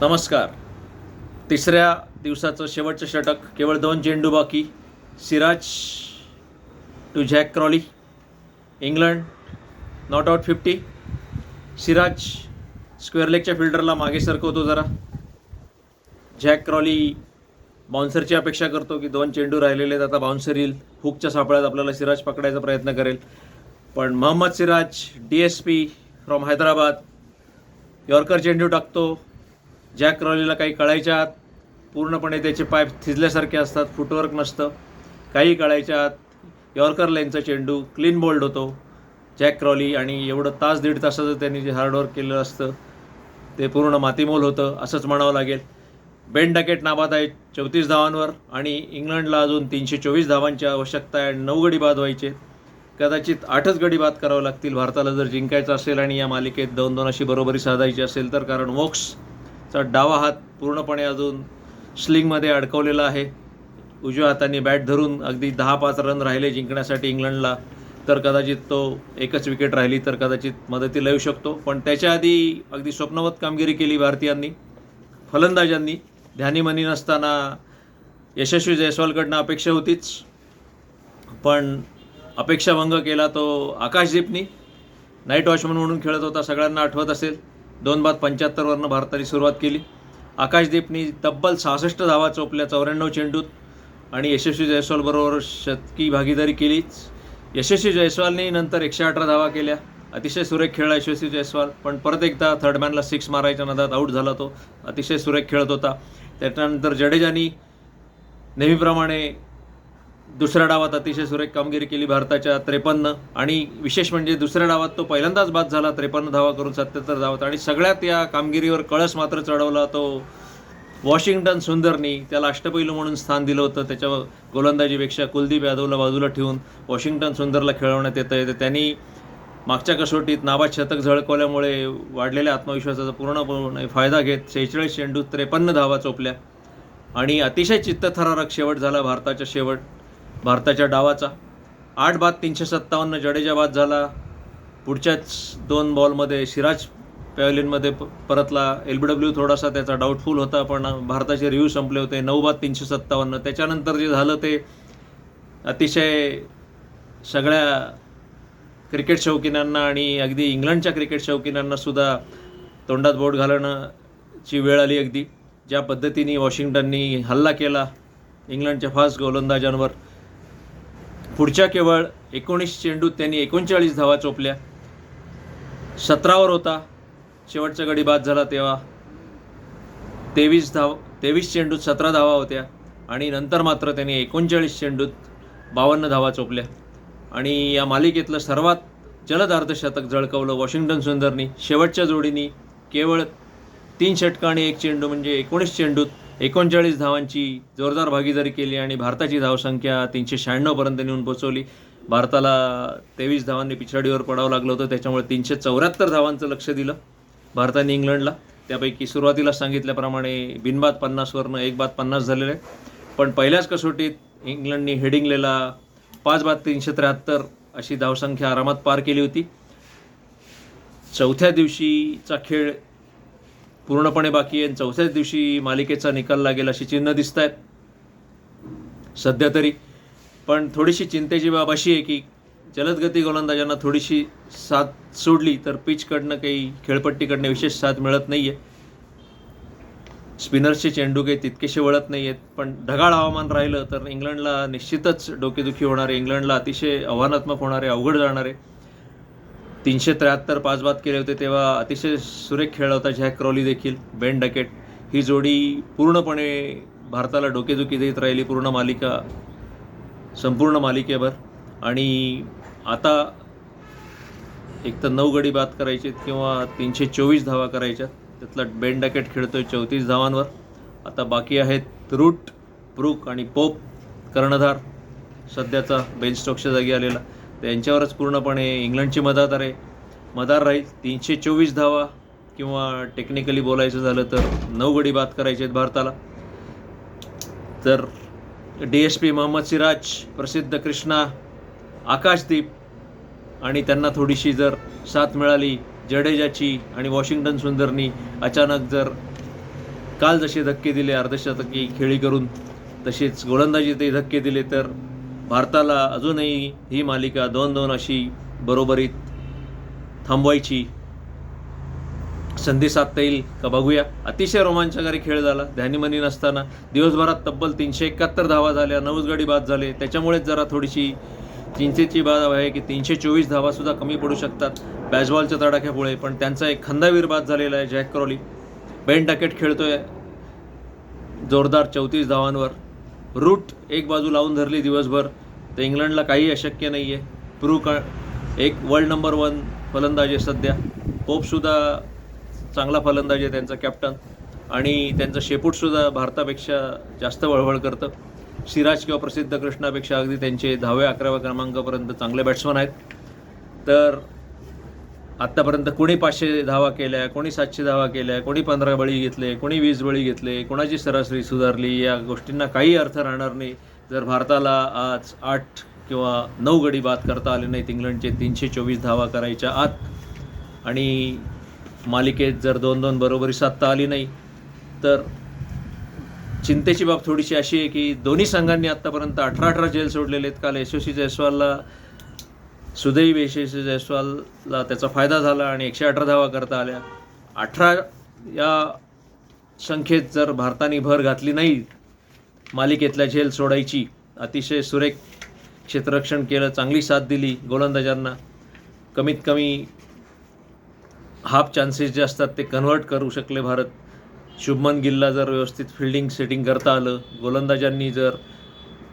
नमस्कार. तिसऱ्या दिवसाचं शेवटचं षटक केवळ दोन चेंडू बाकी. Siraj to Jack Crawley England not out fifty Siraj square लेगच्या फिल्डरला मागे सरकवतो जरा. जॅक क्रॉली बाउन्सरची अपेक्षा करतो की दोन चेंडू राहिलेले आहेत आता बाउन्सर येईल. हुकच्या सापळ्यात आपल्याला सिराज पकडायचा प्रयत्न करेल. पण Mohammed Siraj D S P from Hyderabad yorker चेंडू टाकतो. जॅक क्रॉलीला काही कळायच्या आत पूर्णपणे त्याचे पाय थिजल्यासारखे असतात फुटवर्क नसतं. काही कळायच्या आत यॉर्कर लाईनचा चेंडू क्लीन बोल्ड होतो. जॅक क्रॉली आणि एवढं तास दीड तासाचं त्यांनी जे हार्डवर्क केलेलं असतं ते पूर्ण मातीमोल होतं असंच म्हणावं लागेल. बेन डकेट नाबाद आहे चौतीस धावांवर आणि इंग्लंडला अजून तीनशे चोवीस धावांची आवश्यकता आहे आणि नऊ गडी बाद व्हायचे. कदाचित आठच गडी बाद करावं लागतील भारताला जर जिंकायचं असेल आणि या मालिकेत दोन दोन अशी बरोबरी साधायची असेल तर कारण तर डावा हात पूर्णपणे अजून स्लिंगमध्ये अडकवलेला आहे. उजव्या हाताने बॅट धरून अगदी दहा पाच रन राहिले जिंकण्यासाठी इंग्लंडला. तर कदाचित तो एकच विकेट राहिली तर कदाचित मदतीला येऊ शकतो. पण त्याच्या आधी अगदी स्वप्नवत कामगिरी केली भारतीयांनी. फलंदाजांनी. ध्यानीमनी नसताना यशस्वी जयस्वालकडनं अपेक्षा होतीच. पण अपेक्षाभंग केला तो आकाशदीपनी. नाईट वॉचमन म्हणून खेळत होता सगळ्यांना आठवत असेल. दोन बाद पंच्याहत्तरवरनं भारताने सुरुवात केली. आकाशदीपनी तब्बल सहासष्ट धावा चोपल्या चौऱ्याण्णव चेंडूत आणि यशस्वी जयस्वालबरोबर शतकी भागीदारी केलीच यशस्वी जयस्वालने नंतर एकशे अठरा धावा केल्या. अतिशय सुरेख खेळला यशस्वी जयस्वाल पण परत एकदा थर्डमॅनला सिक्स मारायच्या नादात आऊट झाला तो. अतिशय सुरेख खेळत होता. त्याच्यानंतर जडेजानी नेहमीप्रमाणे दुसऱ्या डावात अतिशय सुरेख कामगिरी केली भारताच्या त्रेपन्न. आणि विशेष म्हणजे दुसऱ्या डावात तो पहिल्यांदाच बाद झाला त्रेपन्न धावा करून सत्याहत्तर धावात. आणि सगळ्यात या कामगिरीवर कळस मात्र चढवला तो वॉशिंग्टन सुंदरनी. त्याला अष्टपैलू म्हणून स्थान दिलं होतं. त्याच्या गोलंदाजीपेक्षा कुलदीप यादवला बाजूला ठेवून वॉशिंग्टन सुंदरला खेळवण्यात येतं. येतं त्यांनी मागच्या कसोटीत नाबाद शतक झळकवल्यामुळे वाढलेल्या आत्मविश्वासाचा पूर्णपणे फायदा घेत शेहेचाळीस चेंडू त्रेपन्न धावा चोपल्या. आणि अतिशय चित्तथरारक शेवट झाला भारताच्या शेवट. भारताच्या डावाचा. आठ बाद तीनशे सत्तावन्न जडेजा बाद झाला. पुढच्याच दोन बॉलमध्ये सिराज पॅव्हलिनमध्ये प परतला. एल बी डब्ल्यू थोडासा त्याचा डाऊटफुल होता पण भारताचे रिव्ह्यू संपले होते. नऊ बाद तीनशे सत्तावन्न. त्याच्यानंतर जे झालं ते अतिशय सगळ्या क्रिकेट शौकीनांना आणि अगदी इंग्लंडच्या क्रिकेट शौकीनांना सुद्धा तोंडात बोट घालण्याची वेळ आली अगदी. ज्या पद्धतीने वॉशिंग्टननी हल्ला केला इंग्लंडच्या फास्ट गोलंदाजांवर. पुढच्या केवळ एकोणीस चेंडूत त्यांनी एकोणचाळीस धावा चोपल्या. सतरावर होता. शेवटचा गडी बाद झाला तेव्हा. तेवीस धाव तेवीस चेंडूत सतरा धावा होत्या. आणि नंतर मात्र त्यांनी एकोणचाळीस चेंडूत बावन्न धावा चोपल्या. आणि या मालिकेतलं सर्वात जलद अर्धशतक झळकवलं वॉशिंग्टन सुंदरनी. शेवटच्या जोडीनी केवळ तीन षटकं आणि एक चेंडू म्हणजे एकोणीस चेंडूत एकोणचाळीस धावांची जोरदार भागीदारी केली आणि भारताची धावसंख्या तीनशे शहाण्णवपर्यंत नेऊन पोचवली. भारताला तेवीस धावांनी पिछाडीवर पडावं लागलं होतं त्याच्यामुळे तीनशे चौऱ्याहत्तर धावांचं लक्ष दिलं भारताने इंग्लंडला. त्यापैकी सुरुवातीला सांगितल्याप्रमाणे बिनबाद पन्नासवरनं एक बाद पन्नास झालेले. आहे. पण पहिल्याच कसोटीत इंग्लंडनी हेडिंगलेला पाच बाद तीनशे त्र्याहत्तर अशी धावसंख्या आरामात पार केली होती. चौथ्या दिवशीचा खेळ पूर्णपणे बाकी आहे. आणि चौथ्याच दिवशी मालिकेचा निकाल लागेल अशी चिन्ह दिसत आहेत सध्या तरी. पण थोडीशी चिंतेची बाब अशी आहे की जलदगती गोलंदाजांना थोडीशी साथ सोडली तर पिचकडनं काही खेळपट्टीकडनं विशेष साथ मिळत नाही आहे स्पिनर्सचे चेंडू काही तितकेसे वळत नाही आहेत पण ढगाळ हवामान राहिलं तर इंग्लंडला निश्चितच डोकेदुखी होणारे इंग्लंडला अतिशय आव्हानात्मक होणारे अवघड जाणारे तीनशे त्र्याहत्तर पाच बाद केले होते तेव्हा अतिशय सुरेख खेळ होता झॅक क्रॉली देखील बेन डकेट. ही जोडी पूर्णपणे भारताला डोकेदुखी देत राहिली पूर्ण मालिका संपूर्ण मालिकेभर. आणि आता एक तर नऊ गडी बाद करायचे किंवा तीनशे चोवीस धावा करायच्यात. त्यातला बेन डॅकेट खेळतोय चौतीस धावांवर. आता बाकी आहेत रूट ब्रूक आणि पोप कर्णधार. सध्याचा बेन स्टॉकच्या जागी आलेला. त्यांच्यावरच पूर्णपणे इंग्लंडची मदार आहे. मदार राहील तीनशे चोवीस धावा किंवा टेक्निकली बोलायचं झालं तर नऊ गडी बाद करायचे आहेत भारताला. तर D S P Mohammed Siraj Prasidh Krishna Akashdeep आणि त्यांना थोडीशी जर साथ मिळाली जडेजाची आणि वॉशिंग्टन सुंदरनी अचानक जर काल जसे धक्के दिले अर्धशतकी खेळी करून तसेच गोलंदाजी ते धक्के दिले तर भारताला अजूनही ही मालिका दोन दोन अशी बरोबरीत थांबवायची संधी साधता येईल का बघूया. अतिशय रोमांचकारी खेळ झाला ध्यानीमनी नसताना. दिवसभरात तब्बल तीनशे एकाहत्तर धावा झाल्या नऊच गडी बाद झाले. त्याच्यामुळेच जरा थोडीशी चिंतेची बाब आहे की तीनशे चोवीस धावासुद्धा कमी पडू शकतात बॅजबॉलच्या तडाख्यापुळे पण त्यांचा एक खंदावीर बाद झालेला आहे जॅक क्रॉली. बेन टॅकेट खेळतोय जोरदार चौतीस धावांवर. रूट एक बाजू लावून धरली दिवसभर तर इंग्लंडला काही अशक्य नाही आहे प्रू क एक वर्ल्ड नंबर वन फलंदाज आहे सध्या. पोपसुद्धा चांगला फलंदाज आहे त्यांचा कॅप्टन आणि त्यांचं शेपूटसुद्धा भारतापेक्षा जास्त वळवळ करतं. सिराज किंवा प्रसिद्ध कृष्णापेक्षा अगदी त्यांचे दहाव्या अकराव्या क्रमांकापर्यंत चांगले बॅट्समन आहेत. तर आत्तापर्यंत कोणी पाचशे धावा केल्या कोणी सातशे धावा केल्या कोणी पंधरा बळी घेतले कोणी वीस बळी घेतले कोणाची सरासरी सुधारली या गोष्टींना काही अर्थ राहणार नाही. जर भारताला आज आठ किंवा नऊ गडी बाद करता आले नाहीत इंग्लंडचे तीनशे चोवीस धावा करायच्या आत आणि मालिकेत जर दोन दोन बरोबरी साधता आली नाही तर चिंतेची बाब थोडीशी अशी आहे की दोन्ही संघांनी आत्तापर्यंत अठरा अठरा जेल सोडलेले आहेत. काल यशस्वी जयस्वालला सुदैव यशस्वी जयस्वालला त्याचा फायदा झाला आणि एकशे अठरा धावा करता आल्या. अठरा या संख्येत जर भारताने भर घातली नाही मालिकेतल्या झेल सोडायची अतिशय सुरेख क्षेत्ररक्षण केलं चांगली साथ दिली गोलंदाजांना कमीत कमी हाफ चान्सेस जे असतात ते कन्व्हर्ट करू शकले भारत. शुभमन गिलला जर व्यवस्थित फिल्डिंग सेटिंग करता आलं गोलंदाजांनी जर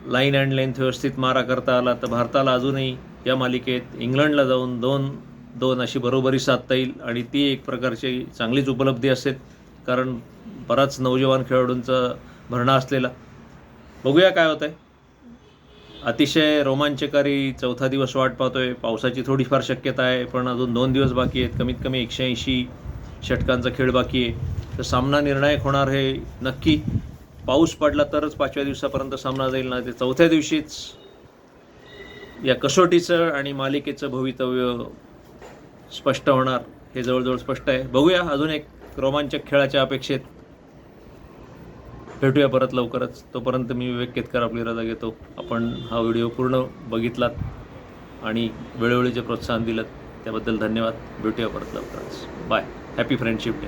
लाईन अँड लेंथ व्यवस्थित मारा करता आला तर भारताला अजूनही या मालिकेत इंग्लंडला जाऊन दोन दोन अशी बरोबरी साधता येईल आणि ती एक प्रकारची चांगलीच उपलब्धी असेल कारण बराच नौजवान खेळाडूंचा भरणा असलेला. बघूया काय होतं आहे अतिशय रोमांचकारी चौथा दिवस वाट पाहतोय. पावसाची थोडीफार शक्यता आहे पण अजून दोन दिवस बाकी आहेत. कमीत कमी एकशे ऐंशी षटकांचा खेळ बाकी आहे. तर सामना निर्णायक होणार हे नक्की. पाऊस पडला तरच पाचव्या दिवसापर्यंत सामना जाईल ना ते चौथ्या दिवशीच या कसोटीचं आणि मालिकेचं भवितव्य स्पष्ट होणार हे जवळजवळ स्पष्ट आहे. बघूया अजून एक रोमांचक खेळाच्या अपेक्षेत. भेटूया परत लवकरच. तोपर्यंत मी विवेक केतकर आपली रजा घेतो. आपण हा व्हिडिओ पूर्ण बघितलात आणि वेळोवेळी जे प्रोत्साहन दिलं त्याबद्दल धन्यवाद. भेटूया परत लवकरच. Bye happy friendship day